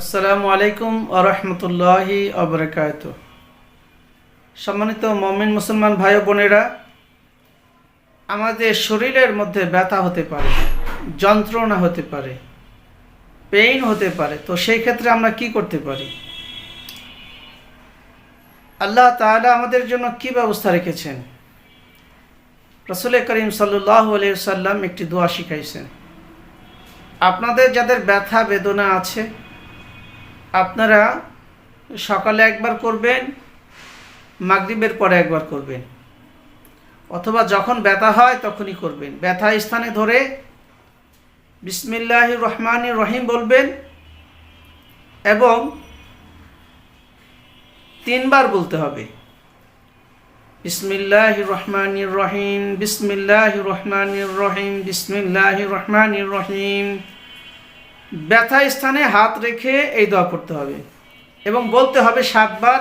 আসসালামু আলাইকুম আরহামতুল্লাহি আবরকাত সম্মানিত মমিন মুসলমান ভাই বোনেরা, আমাদের শরীরের মধ্যে ব্যথা হতে পারে, যন্ত্রণা হতে পারে পেইন হতে পারে, তো সেই ক্ষেত্রে আমরা কি করতে পারি? আল্লাহ তাআলা আমাদের জন্য কি ব্যবস্থা রেখেছেন? রসুল করিম সাল্লাহ সাল্লাম একটি দোয়া শিখাইছেন। আপনাদের যাদের ব্যথা বেদনা আছে আপনারা সকালে একবার করবেন, মাগরিবের পরে একবার করবেন। অথবা যখন ব্যথা হয় তখনই করবেন। ব্যথা স্থানে ধরে বিসমিল্লাহ রহমান রহিম বলবেন এবং তিনবার বলতে হবে। বিসমিল্লাহ রহমান রহিম বিসমিল্লাহ রহমান রহিম বিসমিল্লাহ রহমান রহিম। ব্যথা স্থানে হাত রেখে এই দোয়া করতে হবে এবং বলতে হবে সাতবার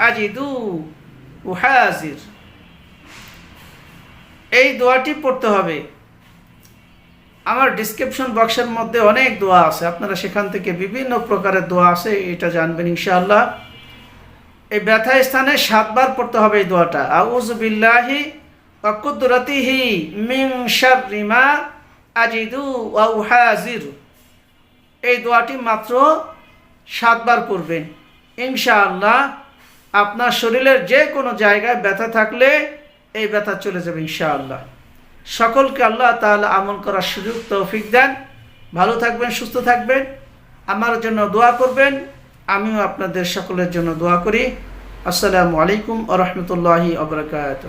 আজিদু উহাজির। এই দোয়াটি পড়তে হবে। আমার ডিসক্রিপশন বক্সের মধ্যে অনেক দোয়া আছে। আপনারা সেখান থেকে বিভিন্ন প্রকারের দোয়া আছে, এটা জানবেন ইনশাআল্লাহ। এই ব্যথা স্থানে সাতবার পড়তে হবে এই দোয়াটা। আউজ বিল্লাহি অকুদরতিহি মিং শাররিমা আজিদু হাজির এই দোয়াটি মাত্র সাতবার পড়বেন। ইনশাআল্লাহ আপনার শরীরের যে কোনো জায়গায় ব্যথা থাকলে এই ব্যথা চলে যাবে ইনশাআল্লাহ। সকলকে আল্লাহ তাহলে আমল করার সুযোগ, তৌফিক দেন। ভালো থাকবেন, সুস্থ থাকবেন। আমার জন্য দোয়া করবেন। আমিও আপনাদের সকলের জন্য দোয়া করি। আসসালামু আলাইকুম আ রহমতুল্লাহি আবরকাত